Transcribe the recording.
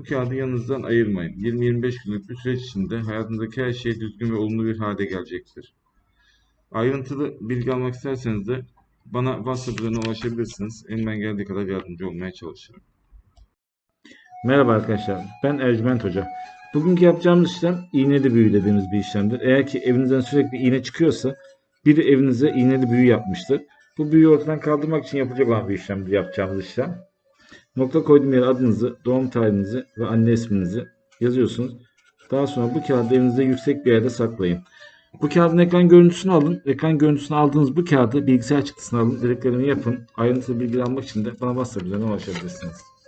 bu kağıdı yanınızdan ayırmayın. 20-25 günlük bir süreç içinde hayatınızdaki her şey düzgün ve olumlu bir hale gelecektir. Ayrıntılı bilgi almak isterseniz de bana WhatsApp üzerinden ulaşabilirsiniz. Elimden geldiği kadar yardımcı olmaya çalışırım. Merhaba arkadaşlar, ben Ercüment Hoca. Bugünkü yapacağımız işlem iğneli büyü dediğimiz bir işlemdir. Eğer ki evinizden sürekli iğne çıkıyorsa biri evinize iğneli büyü yapmıştır. Bu büyüyü ortadan kaldırmak için yapılacak olan bir işlemdir yapacağımız işlem. Nokta koyduğum yere adınızı, doğum tarihinizi ve anne isminizi yazıyorsunuz. Daha sonra bu kağıdı evinizde yüksek bir yerde saklayın. Bu kağıdın ekran görüntüsünü alın. Ekran görüntüsünü aldığınız bu kağıdı bilgisayar çıktısına alın. Dediklerimi yapın. Ayrıntılı bilgi almak için de bana WhatsApp.